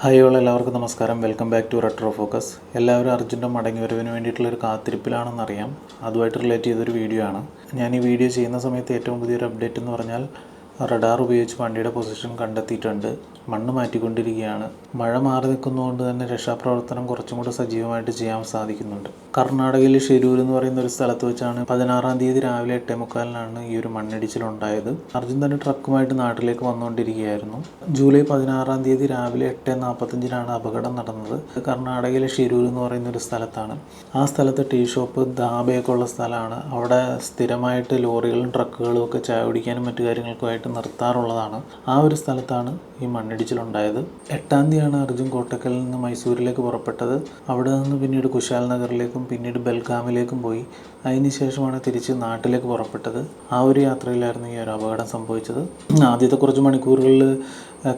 Hi all എല്ലാവർക്കും നമസ്കാരം. Welcome back to retro focus എല്ലാവരും അർജുന്റെ മടങ്ങി വരവിന് വേണ്ടിയിട്ടുള്ള ഒരു കാത്തിരിപ്പിലാണെന്നറിയാം. അതുമായിട്ട് റിലേറ്റ് ചെയ്തൊരു വീഡിയോ ആണ്. ഞാൻ ഈ വീഡിയോ ചെയ്യുന്ന സമയത്ത് ഏറ്റവും പുതിയൊരു അപ്ഡേറ്റ് എന്ന് പറഞ്ഞാൽ റഡാർ ഉപയോഗിച്ച് വണ്ടിയുടെ പൊസിഷൻ കണ്ടെത്തിയിട്ടുണ്ട്. മണ്ണ് മാറ്റിക്കൊണ്ടിരിക്കുകയാണ്. മഴ മാറി നിൽക്കുന്നതുകൊണ്ട് തന്നെ രക്ഷാപ്രവർത്തനം കുറച്ചും കൂടെ സജീവമായിട്ട് ചെയ്യാൻ സാധിക്കുന്നുണ്ട്. കർണാടകയിലെ ഷെരൂർ എന്ന് പറയുന്ന ഒരു സ്ഥലത്ത് വെച്ചാണ് പതിനാറാം തീയതി രാവിലെ എട്ടേ മുക്കാലിനാണ് ഈ ഒരു മണ്ണിടിച്ചിലുണ്ടായത്. അർജുൻ തന്നെ ട്രക്കുമായിട്ട് നാട്ടിലേക്ക് വന്നുകൊണ്ടിരിക്കുകയായിരുന്നു. ജൂലൈ പതിനാറാം തീയതി രാവിലെ എട്ട് നാൽപ്പത്തഞ്ചിനാണ് അപകടം നടന്നത്. കർണാടകയിലെ ഷിരൂർ എന്ന് പറയുന്ന ഒരു സ്ഥലത്താണ്. ആ സ്ഥലത്ത് ടീ ഷോപ്പ് ധാബയൊക്കെ ഉള്ള സ്ഥലമാണ്. അവിടെ സ്ഥിരമായിട്ട് ലോറികളും ട്രക്കുകളും ഒക്കെ ചായ കുടിക്കാനും മറ്റു കാര്യങ്ങൾക്കുമായിട്ട് നിർത്താറുള്ളതാണ്. ആ ഒരു സ്ഥലത്താണ് ഈ മണ്ണിടിച്ചിലുണ്ടായത് എട്ടാം തീയതിയാണ് അർജുൻ കോട്ടക്കലിൽ നിന്ന് മൈസൂരിലേക്ക് പുറപ്പെട്ടത്. അവിടെ നിന്ന് പിന്നീട് കുശാൽ നഗറിലേക്കും പിന്നീട് ബൽഗാമിലേക്കും പോയി. അതിനുശേഷമാണ് തിരിച്ച് നാട്ടിലേക്ക് പുറപ്പെട്ടത്. ആ ഒരു യാത്രയിലായിരുന്നു ഈ ഒരു അപകടം സംഭവിച്ചത്. ആദ്യത്തെ കുറച്ച് മണിക്കൂറുകളിൽ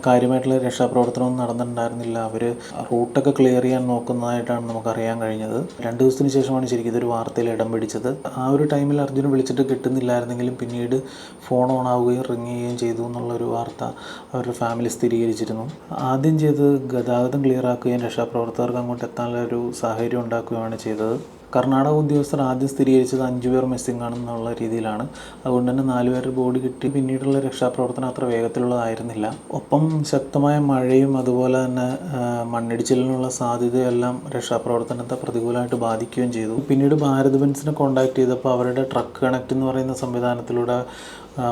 കാര്യമായിട്ടുള്ള രക്ഷാപ്രവർത്തനമൊന്നും നടന്നിട്ടുണ്ടായിരുന്നില്ല. അവർ റൂട്ടൊക്കെ ക്ലിയർ ചെയ്യാൻ നോക്കുന്നതായിട്ടാണ് നമുക്കറിയാൻ കഴിഞ്ഞത്. രണ്ട് ദിവസത്തിന് ശേഷമാണ് ശരിക്കും ഇതൊരു വാർത്തയിൽ ഇടം പിടിച്ചത്. ആ ഒരു ടൈമിൽ അർജുന് വിളിച്ചിട്ട് കിട്ടുന്നില്ലായിരുന്നെങ്കിലും പിന്നീട് ഫോൺ ഓൺ ആവുകയും റിങ് ചെയ്യുകയും ചെയ്തു എന്നുള്ളൊരു വാർത്ത അവരുടെ ഫാമിലി സ്ഥിരീകരിച്ചിരുന്നു ആദ്യം ചെയ്തത് ഗതാഗതം ക്ലിയറാക്കുകയും രക്ഷാപ്രവർത്തകർക്ക് അങ്ങോട്ട് എത്താനുള്ള ഒരു സാഹചര്യം ഉണ്ടാക്കുകയുമാണ് ചെയ്തത്. കർണാടക ഉദ്യോഗസ്ഥർ ആദ്യം സ്ഥിരീകരിച്ചത് അഞ്ചു പേർ മിസ്സിംഗ് ആണെന്നുള്ള രീതിയിലാണ്. അതുകൊണ്ട് തന്നെ നാല് പേരുടെ ബോഡി കിട്ടി. പിന്നീടുള്ള രക്ഷാപ്രവർത്തനം അത്ര വേഗത്തിലുള്ളതായിരുന്നില്ല. ഒപ്പം ശക്തമായ മഴയും അതുപോലെ തന്നെ മണ്ണിടിച്ചിലിനുള്ള സാധ്യതയെല്ലാം രക്ഷാപ്രവർത്തനത്തെ പ്രതികൂലമായിട്ട് ബാധിക്കുകയും ചെയ്തു. പിന്നീട് ഭാരത് ബെൻസിനെ കോൺടാക്ട് ചെയ്തപ്പോൾ അവരുടെ ട്രക്ക് കണക്ട് എന്ന് പറയുന്ന സംവിധാനത്തിലൂടെ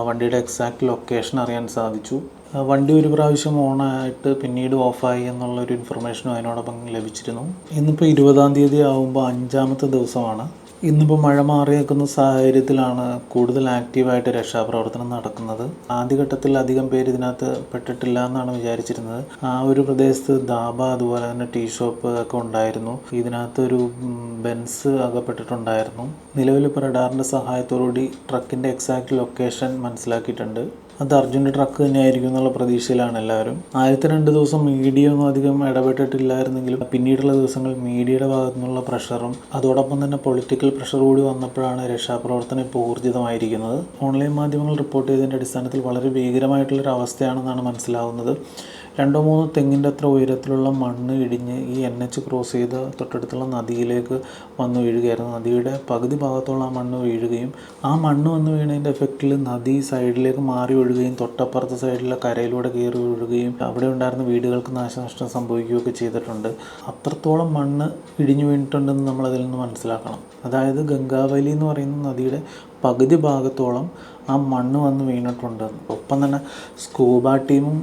വണ്ടിയുടെ എക്സാക്ട് ലൊക്കേഷൻ അറിയാൻ സാധിച്ചു. വണ്ടി ഒരു പ്രാവശ്യം ഓണായിട്ട് പിന്നീട് ഓഫായി എന്നുള്ളൊരു ഇൻഫർമേഷനും അതിനോടൊപ്പം ലഭിച്ചിരുന്നു. ഇന്നിപ്പോൾ ഇരുപതാം തീയതി ആകുമ്പോൾ അഞ്ചാമത്തെ ദിവസമാണ്. ഇന്നിപ്പോൾ മഴ മാറി നിൽക്കുന്ന സാഹചര്യത്തിലാണ് കൂടുതൽ ആക്റ്റീവായിട്ട് രക്ഷാപ്രവർത്തനം നടക്കുന്നത്. ആദ്യഘട്ടത്തിൽ അധികം പേര് ഇതിനകത്ത് പെട്ടിട്ടില്ല എന്നാണ് വിചാരിച്ചിരുന്നത്. ആ ഒരു പ്രദേശത്ത് ദാബ അതുപോലെ തന്നെ ടീ ഷോപ്പ് ഒക്കെ ഉണ്ടായിരുന്നു. ഇതിനകത്ത് ഒരു ബെൻസ് അകപ്പെട്ടിട്ടുണ്ടായിരുന്നു. നിലവിൽ ഇപ്പോൾ റഡാറിന്റെ സഹായത്തോടുകൂടി ട്രക്കിന്റെ എക്സാക്ട് ലൊക്കേഷൻ മനസ്സിലാക്കിയിട്ടുണ്ട്. അത് അർജുന്റെ ട്രക്ക് തന്നെയായിരിക്കും എന്നുള്ള പ്രതീക്ഷയിലാണ് എല്ലാവരും. ആദ്യത്തെ രണ്ട് ദിവസം മീഡിയ ഒന്നും അധികം ഇടപെട്ടിട്ടില്ലായിരുന്നെങ്കിലും പിന്നീടുള്ള ദിവസങ്ങൾ മീഡിയയുടെ ഭാഗത്തു നിന്നുള്ള പ്രഷറും അതോടൊപ്പം തന്നെ പൊളിറ്റിക്കൽ പ്രഷർ കൂടി വന്നപ്പോഴാണ് രക്ഷാപ്രവർത്തനം ഇപ്പോൾ ഊർജിതമായിരിക്കുന്നത്. ഓൺലൈൻ മാധ്യമങ്ങൾ റിപ്പോർട്ട് ചെയ്തതിന്റെ അടിസ്ഥാനത്തിൽ വളരെ ഭീകരമായിട്ടുള്ളൊരു അവസ്ഥയാണെന്നാണ് മനസ്സിലാവുന്നത്. രണ്ടോ മൂന്നോ തെങ്ങിന്റെ അത്ര ഉയരത്തിലുള്ള മണ്ണ് ഇടിഞ്ഞ് ഈ എൻ എച്ച് ക്രോസ് ചെയ്ത തൊട്ടടുത്തുള്ള നദിയിലേക്ക് വന്ന് വീഴുകയായിരുന്നു. നദിയുടെ പകുതി ഭാഗത്തോളം ആ മണ്ണ് വീഴുകയും ആ മണ്ണ് വന്ന് വീണതിന്റെ എഫക്റ്റിൽ നദി സൈഡിലേക്ക് മാറി ഒഴുകുകയും തൊട്ടപ്പുറത്തെ സൈഡിലെ കരയിലൂടെ കയറി ഒഴുകുകയും അവിടെ ഉണ്ടായിരുന്ന വീടുകൾക്ക് നാശനഷ്ടം സംഭവിക്കുകയൊക്കെ ചെയ്തിട്ടുണ്ട്. അത്രത്തോളം മണ്ണ് ഇടിഞ്ഞു വീണിട്ടുണ്ടെന്ന് നമ്മൾ അതിൽ നിന്ന് മനസ്സിലാക്കണം. അതായത് ഗംഗാവലി എന്ന് പറയുന്ന നദിയുടെ പകുതി ഭാഗത്തോളം ആ മണ്ണ് വന്ന് വീണിട്ടുണ്ട്. ഒപ്പം തന്നെ സ്കൂബ ടീമും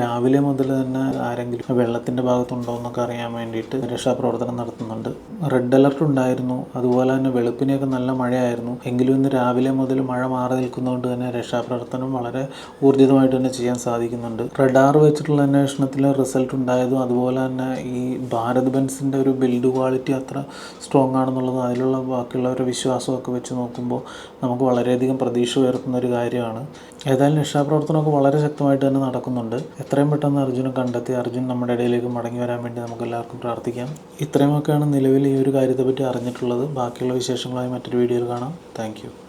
രാവിലെ മുതൽ തന്നെ ആരെങ്കിലും വെള്ളത്തിന്റെ ഭാഗത്തുണ്ടോ എന്നൊക്കെ അറിയാൻ വേണ്ടിയിട്ട് രക്ഷാപ്രവർത്തനം നടത്തുന്നുണ്ട്. റെഡ് അലർട്ട് ഉണ്ടായിരുന്നു. അതുപോലെ തന്നെ വെളുപ്പിനെയൊക്കെ നല്ല മഴയായിരുന്നു. എങ്കിലും ഇന്ന് രാവിലെ മുതൽ മഴ മാറി നിൽക്കുന്നതുകൊണ്ട് തന്നെ രക്ഷാപ്രവർത്തനം വളരെ ഊർജിതമായിട്ട് തന്നെ ചെയ്യാൻ സാധിക്കുന്നുണ്ട്. റഡാർ വെച്ചിട്ടുള്ള അന്വേഷണത്തിൽ റിസൾട്ട് ഉണ്ടായതും അതുപോലെ തന്നെ ഈ ഭാരത് ബെൻസിന്റെ ഒരു ബിൽഡ് ക്വാളിറ്റി അത്ര സ്ട്രോങ് ആണെന്നുള്ളതും അതിലുള്ള ബാക്കിയുള്ളവരുടെ വിശ്വാസമൊക്കെ വെച്ച് നോക്കുമ്പോൾ നമുക്ക് വളരെയധികം പ്രതീക്ഷ ഉയർത്തുന്ന ഒരു കാര്യമാണ്. ഏതായാലും രക്ഷാപ്രവർത്തനമൊക്കെ വളരെ ശക്തമായിട്ട് തന്നെ നടക്കുന്നുണ്ട്. എത്രയും പെട്ടെന്ന് അർജുനെ കണ്ടെത്തി അർജുൻ നമ്മുടെ ഇടയിലേക്ക് മടങ്ങി വരാൻ വേണ്ടി നമുക്ക് എല്ലാവർക്കും പ്രാർത്ഥിക്കാം. ഇത്രയുമൊക്കെയാണ് നിലവിൽ ഈ ഒരു കാര്യത്തെപ്പറ്റി അറിഞ്ഞിട്ടുള്ളത്. ബാക്കിയുള്ള വിശേഷങ്ങളായി മറ്റൊരു വീഡിയോയിൽ കാണാം. താങ്ക്